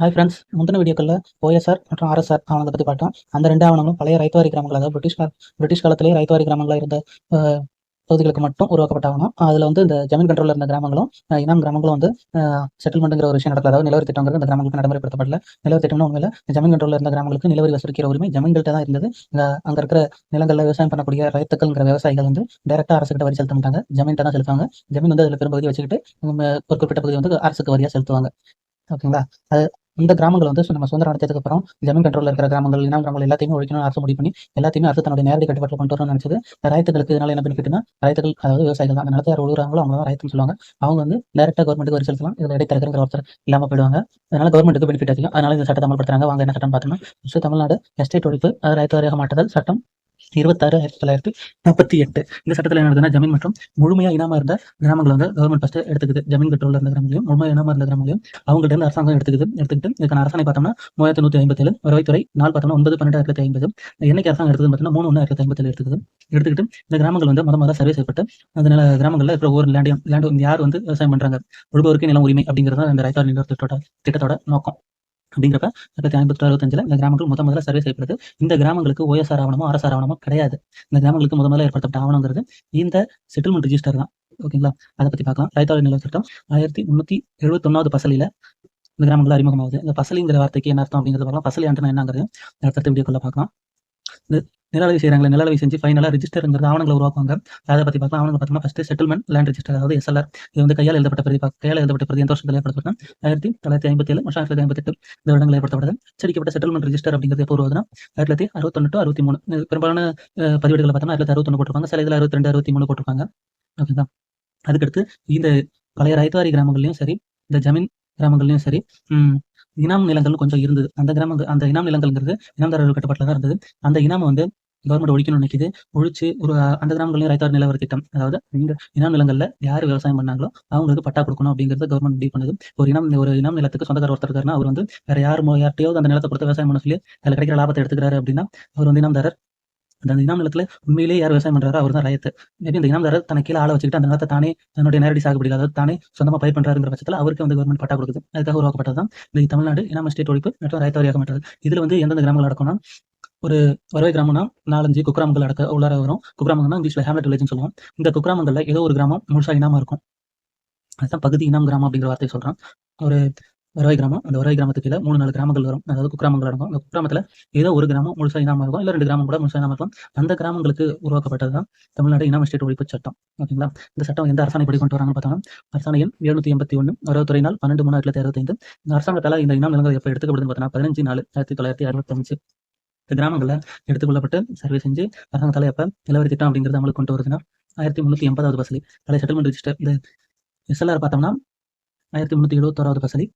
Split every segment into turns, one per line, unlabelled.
Hi friends முந்தின வீடியோக்களில் OSR மற்றும் ஆர்எஸ்ஆர் ஆவணத்தை பற்றி பார்த்தோம். அந்த ரெண்டு ஆவணங்களும் பழைய ரைத்துவாரி கிராமங்கள் அதாவது பிரிட்டிஷ் கால பிரிட்டிஷ் காலத்திலேயே ரைத்துவாரி கிராமங்களாக இருந்த பகுதிகளுக்கு மட்டும் உருவாக்கப்பட்ட ஆவணம் அதில் வந்து இந்த ஜமீன் கண்ட்ரோலில் இருந்த கிராமங்களும் இனாம் கிராமங்களும் வந்து செட்டில்மெண்ட்டுங்கிற ஒரு விஷயம் நடக்கல. அதாவது நிலவரி திட்டங்கிறது இந்த கிராமங்களுக்கு நடைமுறைப்படுத்தப்படல. நிலவரி திட்டம்னு உண்மையில் ஜமீன் கண்ட்ரோலில் இருந்த கிராமங்களுக்கு நிலவரி வசூலிக்கிற உரிமை ஜமீன்கிட்ட தான் இருந்தது. அங்கே இருக்கிற நிலங்களில் விவசாயம் பண்ணக்கூடிய ரைத்துக்கள்ங்கிற விவசாயிகள் வந்து டேரெக்டாக அரசுக்கிட்ட வரி செலுத்த மாட்டாங்க. ஜமீன்ட்ட தான் செலுத்துவாங்க. ஜமீன் வந்து அதில் பெரும்பகுதி வச்சுக்கிட்டு ஒரு குறிப்பிட்ட பகுதி வந்து அரசுக்கு வரியாக செலுத்துவாங்க. ஓகேங்களா? அது இந்த கிராமங்கள் வந்து நம்ம சுதந்திரம் அடைச்சதுக்கு அப்புறம் ஜமீன் கண்ட்ரோல் இருக்கிற கிராமங்கள் இனம் கிராமங்கள் எல்லாத்தையுமே ஒழிக்கணும் அரசு முடிவு பண்ணி எல்லாத்தையுமே அரசு தன்னுடைய நேரடி கட்டுப்பாட்டில் கொண்டு வரணும்னு நினைச்சது. ராயத்துகளுக்கு இதனால என்ன பெனிஃபிட்னா ராயத்துகள் அதாவது விவசாயிகள் தான். அந்த நிலத்தை யார் உழுவுறாங்களோ அவங்க தான் ராயத்துன்னு சொல்லுவாங்க. அவங்க வந்து டேரக்டாக கவர்மெண்ட்டுக்கு வரி செலுத்தலாம். இதில் இடைத்தரகங்கிற ஒருத்தர் இல்லாமல் போயிடுவாங்க. அதனால கவர்மெண்ட்டுக்கு பெனிஃபிட் அதிகம். அதனால இந்த சட்டத்தை அமல்படுத்துறாங்க. வாங்க என்ன சட்டம் பார்த்தோம்னா தமிழ்நாடு எஸ்டேட் ஒழிப்பு அது ரைத்து வாரியாக மாற்றுதல். சட்டம் இருபத்தாறு ஆயிரத்தி தொள்ளாயிரத்தி நாற்பத்தி எட்டு. இந்த சட்டத்தில் என்ன ஜமீன் மற்றும் முழுமையாக இனாம இருந்த கிராமங்களை வந்து கவர்மெண்ட் ஃபஸ்ட்டு எடுத்துக்குது. ஜமீன் கண்ட்ரோலில் இருந்த கிராமங்களையும் முழுமையாக இனாம இருந்த கிராமங்களையும் அவங்கள்ட்ட இருந்து அரசாங்கம் எடுத்துக்குது. எடுத்துக்கிட்டு இதுக்கான அரசாணை பார்த்தோம்னா மூவாயிரத்தி நூற்றி ஐம்பத்தேழு வருவாய்த்துறை நாள் பார்த்தோம்னா ஒன்பது பன்னெண்டு ஆயிரத்தி ஐம்பது. என்னைக்கு அரசாங்கம் எடுத்தது பார்த்தீங்கன்னா மூணு ஒன்று ஆயிரத்தி ஐம்பத்தேழு எடுத்துக்குது. எடுத்துக்கிட்டு இந்த கிராமங்கள் வந்து முத முதல்ல சர்வே செய்யப்பட்டு அதனால கிராமங்களில் இருக்கிற ஒவ்வொரு லேண்டையும் லேண்ட் யார் வந்து விவசாயம் பண்ணுறாங்க உழுபவருக்கு நிலம் உரிமை அப்படிங்கிறது தான் இந்த ரைத்தார் நிலத்தோட திட்டத்தோட நோக்கம். அப்படிங்கிறப்ப ஆயிரத்தி ஐம்பத்தி அறுபத்தஞ்சில் இந்த கிராமங்கள் முத முதல்ல சர்வே செய்யப்படுது. இந்த கிராமங்களுக்கு ஓஎஸ்ஆர் ஆவணமோ அரசார் ஆவணமோ கிடையாது. இந்த கிராமங்களுக்கு முத முதல்ல ஏற்படுத்தப்பட்ட ஆவணங்கிறது இந்த செட்டில்மெண்ட் ரிஜிஸ்டர் தான். ஓகேங்களா அதை பத்தி பார்க்கலாம். ரைத்தாளர் நில சட்டம் ஆயிரத்தி முன்னூத்தி எழுபத்தொன்னாவது பசலில இந்த கிராமங்கள் அறிமுகமாகுது. இந்த பசலிங்கிற வார்த்தைக்கு என்ன அர்த்தம் அப்படிங்கிறது பார்க்கலாம். பசலி ஆண்டுனா என்னங்கிறது அடுத்த வீடியோக்குள்ள பார்க்கலாம். இந்த நிலளவி செய்கிறாங்களே செஞ்சு ஃபைனலாக ரிஜிஸ்டருங்கிறது ஆவணங்களை உருவாக்குவாங்க. அதை பற்றி பார்க்கலாம். ஆவணங்களை பார்த்தோம்னா ஃபஸ்ட்டு செட்டில்மெண்ட் லேண்ட் ரிஜிஸ்டர் அதாவது எஸ்எல்ஆர் இது வந்து கையால் எழுதப்பட்ட பிரதி கையால் எழுதப்பட்ட பிரதி எந்த வருஷத்தில் ஏற்படுத்தப்பட்டா ஆயிரத்தி தொள்ளாயிரத்தி ஐம்பத்தி ஏழு மற்றும் ஆயிரத்தி ஐம்பத்தெட்டு இந்த வருடங்கள் ஏற்படுத்தப்படுது. அச்சடிக்கப்பட்ட செட்டில்மெண்ட் ரிஜிஸ்டர் அப்படிங்கிறது எப்போ உருவாதுன்னா ஆயிரத்தி தொள்ளாயிரத்தி அறுபத்தொன்னு அறுபத்தி மூணு. பெரும்பாலான அஹ், பதிவேடுகளை பார்த்தோம்னா ஆயிரத்தி அறுபத்தொன்று போட்டிருப்பாங்க. சில இதில் அறுபத்தி ரெண்டு அறுபத்தி மூணு போட்டிருப்பாங்க. ஓகேங்களா அதுக்கடுத்து இந்த பழைய ரைத்துவாரி கிராமங்கள்லையும் சரி இந்த ஜமீன் கிராமங்கள்லையும் சரி இனாம் நிலங்கள்னு கொஞ்சம் இருந்தது. அந்த கிராமங்கள் அந்த இனாம் நிலங்கள்ங்கிறது இனாம்தாரர்கள் கட்டுப்பாட்டில் தான் இருந்தது. அந்த இனாம வந்து கவர்மெண்ட் ஒழிக்கணும்னு நினைக்குது. ஒழிச்சு ஒரு அந்த கிராமங்களையும் ரைத்தார் நிலவர திட்டம். அதாவது இந்த இனாம் நிலங்கள்ல யார் விவசாயம் பண்ணாங்களோ அவங்களுக்கு பட்டா கொடுக்கணும் அப்படிங்கிறத கவர்மெண்ட் முடிவு பண்ணுது. ஒரு இனம் ஒரு இனம் நிலத்துக்கு சொந்தக்கார ஒருத்தர் இருக்காருன்னா அவர் வந்து வேற யார் மோ- அந்த நிலத்தை பொறுத்த விவசாயம் பண்ண சொல்லி அதில் கிடைக்கிற லாபத்தை எடுத்துக்கிறாரு அப்படின்னா அவர் வந்து இனாம்தாரர். அந்த இனாம் நிலத்துல உண்மையிலேயே யார் விவசாயம் பண்றாரோ அவர் தான் ரயத்து. மேபி இந்த இனாம்தாரர் தனக்கு கீழே ஆள வச்சுக்கிட்டு அந்த நிலத்தை தானே தன்னுடைய நேரடி சாகுபடி அதாவது தானே சொந்தமா பயிர் பண்றாருங்கிற பட்சத்தில் அவருக்கு வந்து கவர்மெண்ட் பட்டா கொடுக்குது. அதுக்காக உருவாக்கப்பட்டது தான் இந்த தமிழ்நாடு இனாம ஸ்டேட் ஒழிப்பு மற்றும் ரைத்தாரியாக மாற்றது இதுல வந்து எந்தெந்த கிராமங்கள் நடக்கும்னா ஒரு வருவாய் கிராமம்னா நாலஞ்சு குக்கிராமங்கள் அடக்க உள்ளார வரும். குக்கிராமங்கள்னா இங்கிலீஷ்ல ஹேம்லெட் வில்லேஜ்னு சொல்லுவோம். இந்த குக்கிராமங்கள்ல ஏதோ ஒரு கிராமம் முழுசா இனாம இருக்கும். அதுதான் பகுதி இனாம் கிராமம் அப்படிங்கிற வார்த்தையை சொல்றான். ஒரு வருவாய் கிராமம். அந்த வருவாய் கிராமத்துக்கு கீழே மூணு நாலு கிராமங்கள் வரும். அதாவது குக்கிராமங்கள் அடங்கும். அந்த குக்கிராமத்தில் ஏதோ ஒரு கிராமம் முழுசாக இனாம இருக்கும். இல்லை ரெண்டு கிராமம் கூட முழுசாக இனாம இருக்கும் அந்த கிராமங்களுக்கு உருவாக்கப்பட்டது தான் தமிழ்நாடு இனாம ஸ்டேட் ஒழிப்பு சட்டம். ஓகேங்களா? இந்த சட்டம் எந்த அரசாணை படி கொண்டு வராங்கன்னு பார்த்தோம்னா அரசாணை எண் எழுநூத்தி எண்பத்தி ஒன்று வருவத்துறை நாள் பன்னெண்டு மூணு ஆயிரத்தி அறுபத்தைந்து. இந்த அரசாங்கத்தால இந்த இனம் நிலங்கள் எப்போ எடுத்துக்கப்படுதுன்னு பார்த்தோம்னா பதினஞ்சு நாலு ஆயிரத்தி தொள்ளாயிரத்தி அறுபத்தஞ்சு. இந்த கிராமங்களில் எடுத்துக்கொள்ளப்பட்டு சர்வே செஞ்சு அரசாங்கத்தால் எப்போ நிலவரி திட்டம் அப்படிங்கிறது அமலுக்கு கொண்டு வருதுன்னா ஆயிரத்தி முந்நூற்றி எண்பதாவது பசலி. பழைய செட்டில்மெண்ட் ரிஜிஸ்டர் இந்த எஸ்எல்ஆர் பார்த்தோம்னா ஆயிரத்தி முந்நூற்றி எழுபத்தோராவது பசலி.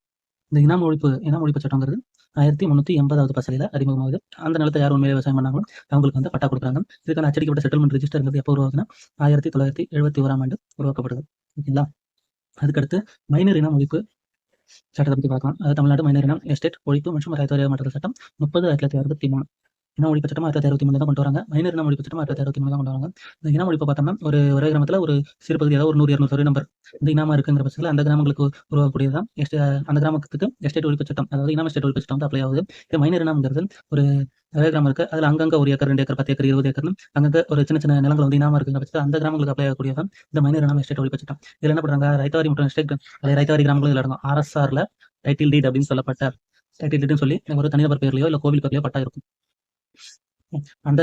இந்த இனாம் ஒழிப்பு இனாம் ஒழிப்பு சட்டங்கிறது ஆயிரத்தி முன்னூத்தி எண்பதாவது பசலியில் அறிமுகமாகுது. அந்த நிலத்தை யார் உண்மையிலே விவசாயம் பண்ணாங்களோ அவங்களுக்கு வந்து பட்டா கொடுக்குறாங்க. இதுக்கான அச்சடிக்கப்பட்ட செட்டில்மெண்ட் ரிஜிஸ்டர்ங்கிறது எப்போ உருவாகுதுன்னா ஆயிரத்தி தொள்ளாயிரத்தி எழுபத்தி ஓராம் ஆண்டு உருவாக்கப்படுது. ஓகேங்களா? அதுக்கடுத்து மைனர் இனம் ஒழிப்பு சட்டத்தை பற்றி பார்க்கலாம். அது தமிழ்நாடு மைனர் இனம் எஸ்டேட் ஒழிப்பு மற்றும் ரைத்துவாரியாக மாற்றல் சட்டம் முப்பது ஆயிரத்தி தொள்ளாயிரத்தி அறுபத்தி மூணு. இன ஒழிப்பு சட்டம் ஆயிரத்தி அறுபத்தி மூணு தான் கொண்டு வராங்க. மைனர் இன ஒழிப்பு சட்டம் ஆயிரத்தி அறுபத்தி மூணு தான் கொண்டு வராங்க. இந்த இன ஒழிப்பு பார்த்தோம்னா ஒரு ஒரே கிராமத்தில் ஒரு சிறு பகுதி ஏதாவது ஒரு நூறு இரநூறு சரி நம்பர் இந்த இனாமா இருக்குங்கிற பட்சத்தில் அந்த கிராமங்களுக்கு உருவாக்கக்கூடியதான் எஸ்டே அந்த கிராமத்துக்கு எஸ்டேட் ஒழிப்பு சட்டம் அதாவது இனாம எஸ்டேட் ஒழிப்பு சட்டம் வந்து அப்ளை ஆகுது. இது மைனர் இனம்ங்கிறது ஒரு நிறைய கிராமம் இருக்கு. அதில் அங்கங்க ஒரு ஏக்கர் ரெண்டு ஏக்கர் பத்து ஏக்கர் இருபது ஏக்கர் அங்கங்க ஒரு சின்ன சின்ன நிலங்கள் வந்து இனாம இருக்குங்கிற பட்சத்தில் அந்த கிராமங்களுக்கு அப்ளை ஆகக்கூடியதான் இந்த மைனர் இனாம எஸ்டேட் ஒழிப்பு சட்டம். இதில் என்ன பண்ணுறாங்க ரைத்தவாரி மற்றும் எஸ்டேட் அதே ரைத்தவாரி கிராமங்களும் இதில் அடங்கும். ஆர்எஸ்ஆர்ல டைட்டில் டீட் அப்படின்னு சொல்லப்பட்ட டைட்டில் டீட்னு சொல்லி ஒரு தனிநபர் பேர்லயோ இல்லை கோவில் பேர்லயோ பட்டா இருக்கும். அந்த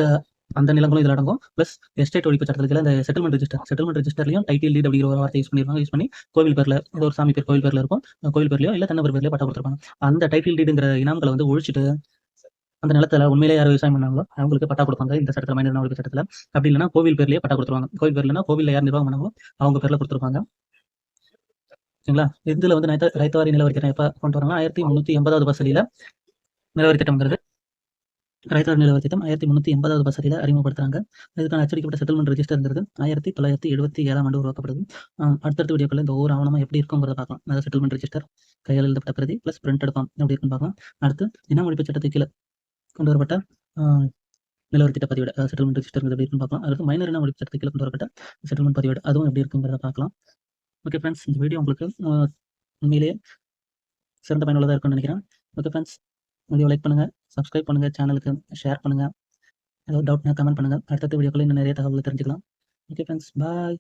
அந்த நிலங்களும் இதில் அடங்கும். ப்ளஸ் எஸ்டேட் ஒழிப்பு சட்டத்தில் இந்த செட்டில்மெண்ட் ரிஜிஸ்டர் செட்டில்மெண்ட் ரிஜிஸ்டர்லையும் டைட்டில் டீட் அப்படிங்கிற ஒரு வார்த்தை யூஸ் பண்ணிருப்பாங்க யூஸ் பண்ணி கோவில் பேர்ல ஏதோ ஒரு சாமி பேர் கோவில் பேர்ல இருக்கும். கோவில் பேர்லையோ இல்லை தன்னவர் பேர்லையோ பட்டம் கொடுத்துருப்பாங்க. அந்த டைட்டில் டீடுங்கிற இனாம்களை வந்து ஒழிச்சிட்டு அந்த நிலத்துல உண்மையிலே யார் விவசாயம் பண்ணாங்களோ அவங்களுக்கு பட்டா கொடுப்பாங்க. இந்த சட்டத்தில் மைனர் ஒழிப்பு சட்டத்தில். அப்படி இல்லைன்னா கோவில் பேர்லயே பட்டா கொடுத்துருவாங்க. கோவில் பேர்லனா கோவில் யார் நிர்வாகம் பண்ணாங்களோ அவங்க பேர்ல கொடுத்துருப்பாங்க. சரிங்களா? இதில் வந்து ரைத்தவாரி நிலவரி திட்டம் எப்போ கொண்டு வராங்க ஆயிரத்தி முந்நூற்றி எண்பதாவது பசலியில நிலவரி திட்டம்ங்கிறது ரைத்தர் நிலவரி திட்டம் ஆயிரத்தி முன்னூத்தி எண்பதாவது பசலியில அறிமுகப்படுத்துறாங்க. இதுக்கான அச்சடிக்கப்பட்ட செட்டில்மெண்ட் ரெஜிஸ்டர்ங்கிறது ஆயிரத்தி தொள்ளாயிரத்தி எழுபத்தி ஏழாம் ஆண்டு உருவாக்கப்படுது. அடுத்தடுத்த வீடியோக்கள் இந்த ஒவ்வொரு ஆவணமா எப்படி இருக்குங்கிறத பார்க்கலாம். அதாவது செட்டில்மெண்ட் ரெஜிஸ்டர் கையால் எழுதப்பட்ட பிரதி பிளஸ் பிரிண்ட் எடுப்பான் எப்படி இருக்குன்னு பார்க்கலாம். அடுத்து இன ஒழிப்பு சட்டத்துக்கு கீழே கொண்டு வரப்பட்ட ஆஹ் நிலவரி பதிவேடு செட்டில்மெண்ட் ரெஜிஸ்டர் எப்படி இருக்குன்னு பார்க்கலாம். அடுத்து மைனர் இன ஒழிப்பு சட்டத்துக்கு கீழே கொண்டு வரப்பட்ட செட்டில்மெண்ட் பதிவேடு அதுவும் எப்படி இருக்குங்கிறத பார்க்கலாம். ஓகே ஃப்ரெண்ட்ஸ் இந்த வீடியோ உங்களுக்கு உண்மையிலேயே சிறந்த பயனுள்ளதாக இருக்கும்னு நினைக்கிறேன். ஓகே ஃப்ரெண்ட்ஸ் வீடியோ லைக் பண்ணுங்கள் சப்ஸ்கிரைப் பண்ணுங்கள் சேனலுக்கு ஷேர் பண்ணுங்கள் ஏதாவது டவுட்னா கமெண்ட் பண்ணுங்கள் அடுத்தடுத்த வீடியோக்களில் இன்னும் நிறைய தகவல்களை தெரிஞ்சுக்கலாம். Okay friends bye